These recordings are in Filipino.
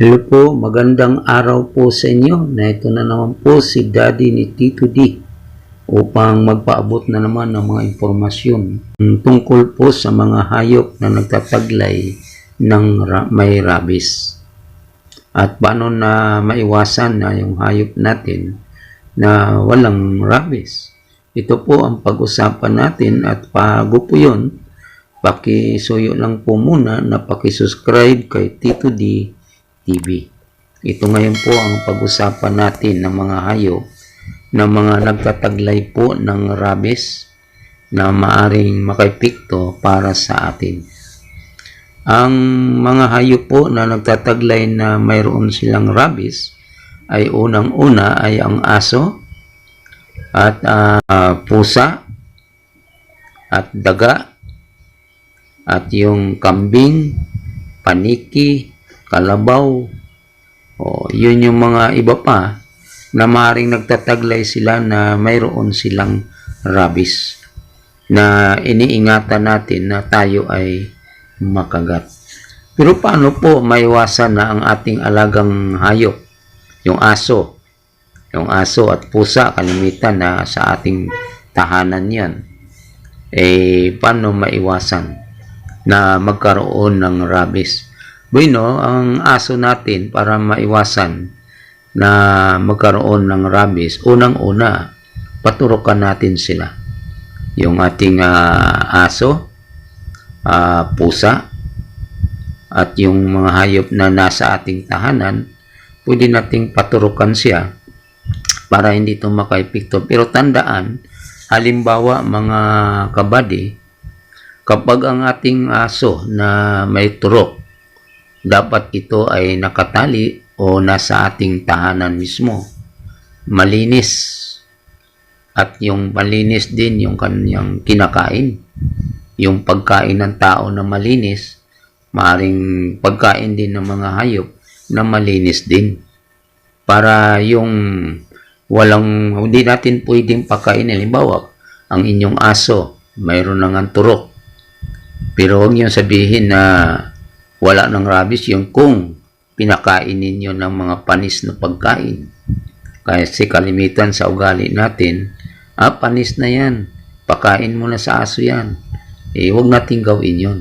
Hello po, magandang araw po sa inyo. Na ito na naman po si Daddy ni Tito D upang magpaabot na naman ng mga impormasyon tungkol po sa mga hayop na nagtataglay ng ra- may rabies. At paano na maiwasan na yung hayop natin na walang rabies. Ito po ang pag-usapan natin at bago po yun, pakisuyo lang po muna na pakisubscribe kay Tito D TV. Ito ngayon po ang pag-usapan natin ng mga hayop na mga nagtataglay po ng rabies na maaring makaipikto para sa atin. Ang mga hayop po na nagtataglay na mayroon silang rabies ay unang-una ay ang aso at ah, pusa at daga at yung kambing, paniki, kalabaw, o yun yung mga iba pa na maaaring nagtataglay sila na mayroon silang rabies na iniingatan natin na tayo ay makagat. Pero paano po maiwasan na ang ating alagang hayop, yung aso, yung aso at pusa, kalimitan na sa ating tahanan yan, eh, paano maiwasan na magkaroon ng rabies? Bueno, ang aso natin para maiwasan na magkaroon ng rabies, unang-una, paturukan natin sila. Yung ating ah, aso, ah, pusa, at yung mga hayop na nasa ating tahanan, pwede nating paturukan siya para hindi ito makaipikto. Pero tandaan, halimbawa mga kabady, kapag ang ating aso na may turok, dapat ito ay nakatali o nasa ating tahanan mismo. Malinis. At yung malinis din yung kanyang kinakain. Yung pagkain ng tao na malinis, maaring pagkain din ng mga hayop na malinis din. Para yung walang, hindi natin pwedeng pakainin. Halimbawa, ang inyong aso, mayroon nang ang turok. Pero huwag niyo sabihin na wala ng rabies yung kung pinakain ninyo ng mga panis na pagkain. Kasi kalimitan sa ugali natin, ah, panis na yan. Pakain mo na sa aso yan. Eh, huwag natin gawin yun.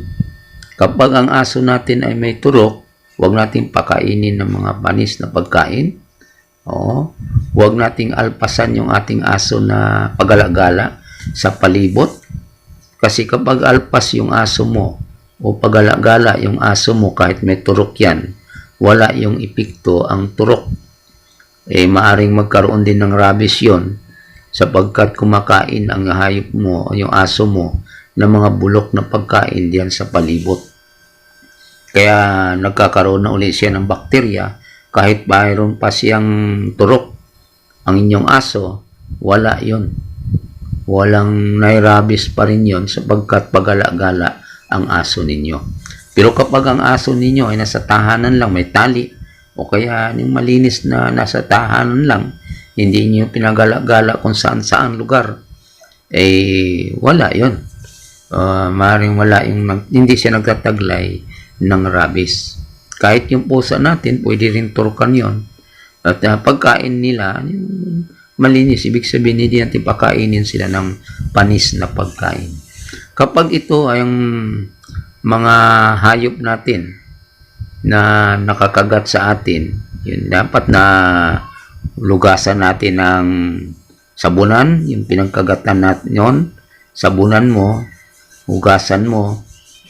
Kapag ang aso natin ay may turok, huwag natin pakainin ng mga panis na pagkain. Oo. Huwag nating alpasan yung ating aso na pagalagala sa palibot. Kasi kapag alpas yung aso mo o pagalagala yung aso mo kahit may turok yan, wala yung epekto ang turok. Eh, maaring magkaroon din ng rabies yon sapagkat kumakain ang hayop mo o yung aso mo ng mga bulok na pagkain diyan sa palibot. Kaya nagkakaroon na ulit siya ng bakterya kahit mayroon pa siyang turok ang inyong aso, wala yon Walang nairabis pa rin yon sapagkat pagala-gala ang aso ninyo. Pero kapag ang aso ninyo ay nasa tahanan lang, may tali, o kaya yung malinis na nasa tahanan lang, hindi niyo pinagala-gala kung saan-saan lugar, eh wala yon uh, maaaring wala yung nag- hindi siya nagtataglay ng rabies. Kahit yung pusa natin, pwede rin turukan yon. At uh, pagkain nila, malinis, ibig sabihin hindi natin pakainin sila ng panis na pagkain. Kapag ito ay yung mga hayop natin na nakakagat sa atin, yun dapat na lugasan natin ng sabunan, yung pinagkagatan natin yon, sabunan mo, hugasan mo,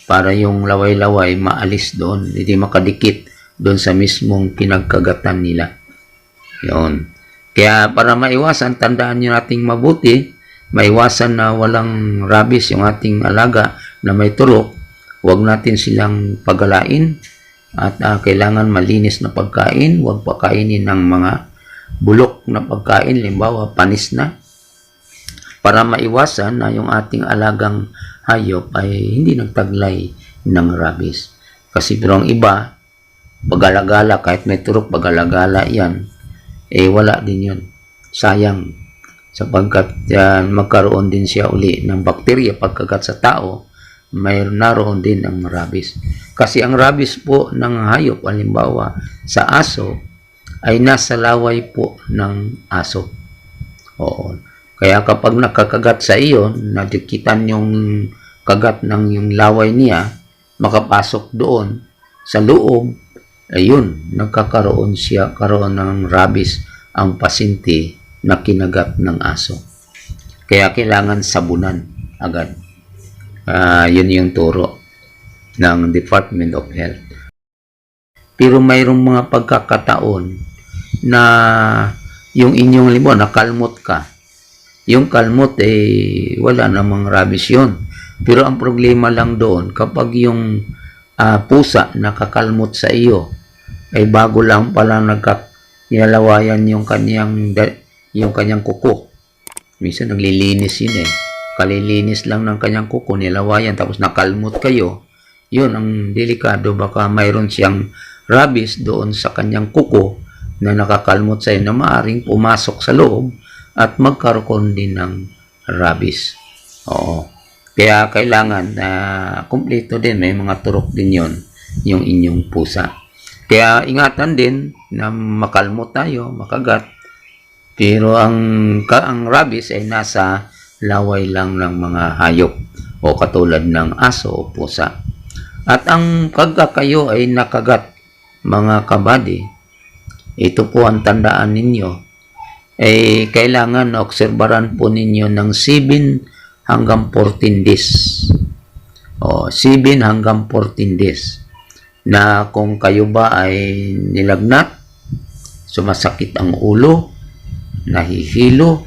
para yung laway-laway maalis doon, hindi makadikit doon sa mismong pinagkagatan nila. Yon. Kaya para maiwasan, tandaan nyo nating mabuti, maiwasan na walang rabies yung ating alaga na may turok, huwag natin silang pagalain at ah, kailangan malinis na pagkain, huwag pakainin ng mga bulok na pagkain, limbawa panis na, para maiwasan na yung ating alagang hayop ay hindi nagtaglay ng rabies. Kasi pero ang iba, pagalagala, kahit may turok, pagalagala yan, eh wala din yun. Sayang. Sapagkat yan, magkaroon din siya uli ng bakterya pagkagat sa tao may naroon din ang rabies. Kasi ang rabies po ng hayop, halimbawa sa aso, ay nasa laway po ng aso. Oo. Kaya kapag nakakagat sa iyo, nadikitan yung kagat ng yung laway niya, makapasok doon sa loob, ayun, nagkakaroon siya, karoon ng rabies ang pasyente na kinagat ng aso. Kaya kailangan sabunan agad. Ah, yun yung turo ng Department of Health. Pero mayroong mga pagkakataon na yung inyong limbo, nakalmot ka. Yung kalmot, eh, wala namang rabies yun. Pero ang problema lang doon, kapag yung ah, pusa nakakalmot sa iyo, ay bago lang pala nagka nilalawayan yung kanyang yung kanyang kuko. Minsan naglilinis yun eh. Kalilinis lang ng kanyang kuko, nilawayan, tapos nakalmot kayo. Yun ang delikado. Baka mayroon siyang rabies doon sa kanyang kuko na nakakalmot sa iyo na maaring pumasok sa loob at magkaroon din ng rabies. Oo. Kaya kailangan na kumpleto din, may mga turok din yon yung inyong pusa. Kaya ingatan din na makalmo tayo, makagat. Pero ang, ang rabies ay nasa laway lang ng mga hayop o katulad ng aso o pusa. At ang pagka kayo ay nakagat mga kabady, ito po ang tandaan ninyo, ay kailangan na obserbaran po ninyo ng 7 hanggang 14 days. O, 7 hanggang 14 days. Na kung kayo ba ay nilagnat, sumasakit ang ulo, nahihilo,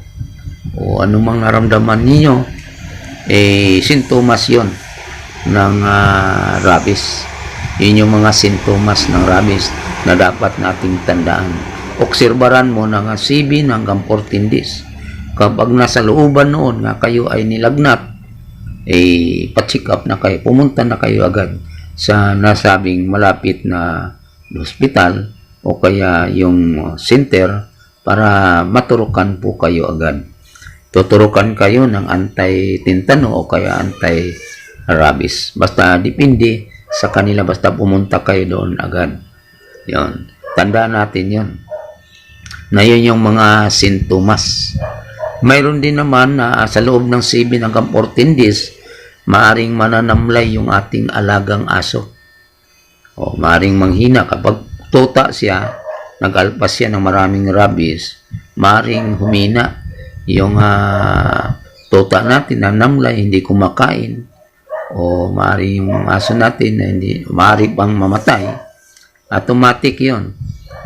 o anumang naramdaman ninyo, eh, sintomas yon ng ah, rabies. Yun yung mga sintomas ng rabies na dapat nating tandaan. Obserbaran mo na nga 7 hanggang 14 days. Kapag nasa looban noon nga kayo ay nilagnat, eh, pa-check up na kayo. Pumunta na kayo agad sa nasabing malapit na hospital o kaya yung center para maturukan po kayo agad. Tuturukan kayo ng anti-tintano o kaya anti-rabies. Basta depende sa kanila basta pumunta kayo doon agad. Yon. Tandaan natin yon. Na yun yung mga sintomas. Mayroon din naman na sa loob ng 7 hanggang 14 days, maaring mananamlay yung ating alagang aso. O maaring manghina kapag tuta siya, nag-alpas siya ng maraming rabies, maaring humina. Yung ah, tuta natin na namlay, hindi kumakain, o maaari yung aso natin na hindi, maaari pang mamatay, automatic yon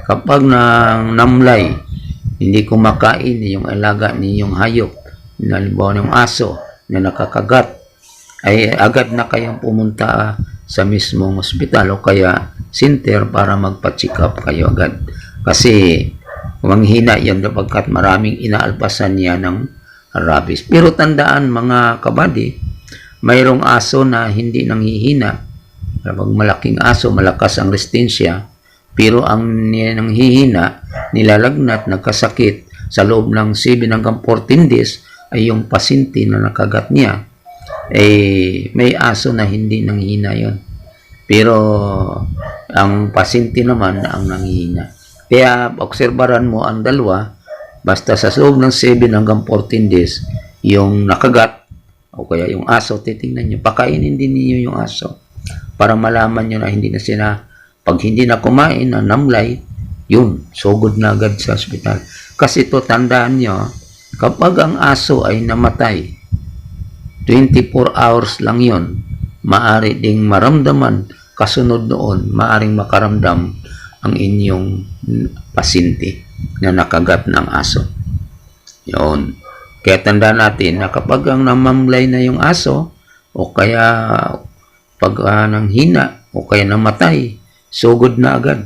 Kapag nang namlay, hindi kumakain yung alaga ninyong hayop, halimbawa yung aso na nakakagat, ay agad na kayong pumunta sa mismong ospital o kaya center para magpa-check up kayo agad. Kasi manghina yan kapagkat maraming inaalpasan niya ng rabies. Pero tandaan mga kabady, mayroong aso na hindi nanghihina. Kapag malaking aso, malakas ang resistensya, pero ang nanghihina, nilalagnat, nagkasakit sa loob ng 7 hanggang 14 days ay yung pasinti na nakagat niya. Eh, may aso na hindi nanghihina yon. Pero ang pasinti naman ang nanghihina. Kaya obserbaran mo ang dalawa, basta sa loob ng 7 hanggang 14 days, yung nakagat, o kaya yung aso, titingnan nyo, pakainin din niyo yung aso para malaman nyo na hindi na sila, pag hindi na kumain, na namlay, yun, sugod na agad sa ospital. Kasi to tandaan nyo, kapag ang aso ay namatay, 24 hours lang yon maari ding maramdaman kasunod noon, maaring makaramdam ang inyong pasinti na nakagat ng aso. Yun. Kaya tanda natin na kapag ang namamlay na yung aso, o kaya pag uh, nang hina, o kaya namatay, sugod na agad.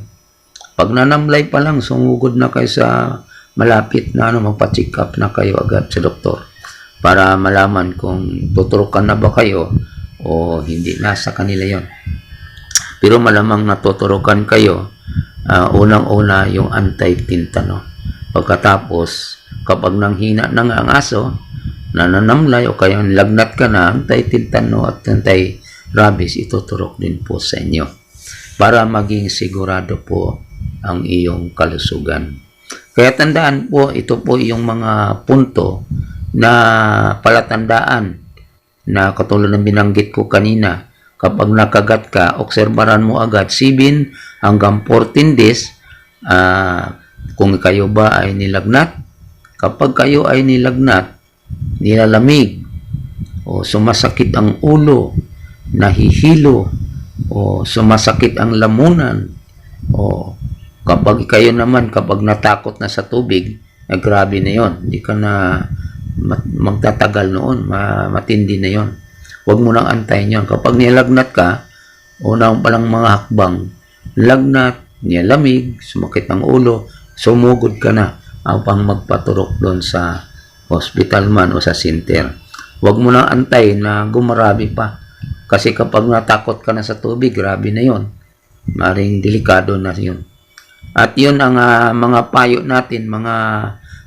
Pag nanamlay pa lang, sumugod na kayo sa malapit na ano, magpa-check up na kayo agad sa doktor para malaman kung tuturukan na ba kayo o hindi nasa kanila yon. Pero malamang natuturukan kayo uh, unang-una yung anti-tintano. Pagkatapos, kapag nanghina na nga ang aso, nananamlay o kaya lagnat ka na, anti-tintano at anti rabies, ituturok din po sa inyo para maging sigurado po ang iyong kalusugan. Kaya tandaan po, ito po yung mga punto na palatandaan na katulad ng binanggit ko kanina, kapag nakagat ka, obserbaran mo agad 7 hanggang 14 days ah, kung kayo ba ay nilagnat. Kapag kayo ay nilagnat, nilalamig, o sumasakit ang ulo, nahihilo, o sumasakit ang lamunan, o kapag kayo naman, kapag natakot na sa tubig, na grabe na yon Hindi ka na magtatagal noon, ma- matindi na yon Huwag mo nang antayin yon Kapag nilagnat ka, unang palang mga hakbang, lagnat, nilamig, sumakit ang ulo, sumugod ka na upang magpaturok doon sa hospital man o sa center. Huwag mo nang antayin na gumarabi pa. Kasi kapag natakot ka na sa tubig, grabe na yon. Maring delikado na yun. At yun ang ah, mga payo natin, mga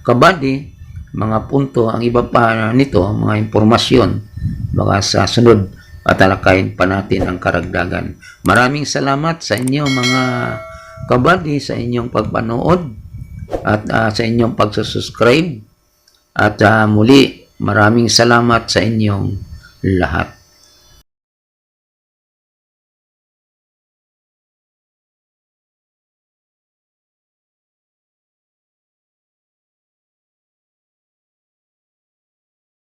kabady, mga punto, ang iba pa nito, mga impormasyon, baka sa sunod patalakayin pa natin ang karagdagan. Maraming salamat sa inyo mga kabady, sa inyong pagpanood at ah, sa inyong pagsusubscribe. At ah, muli, maraming salamat sa inyong lahat.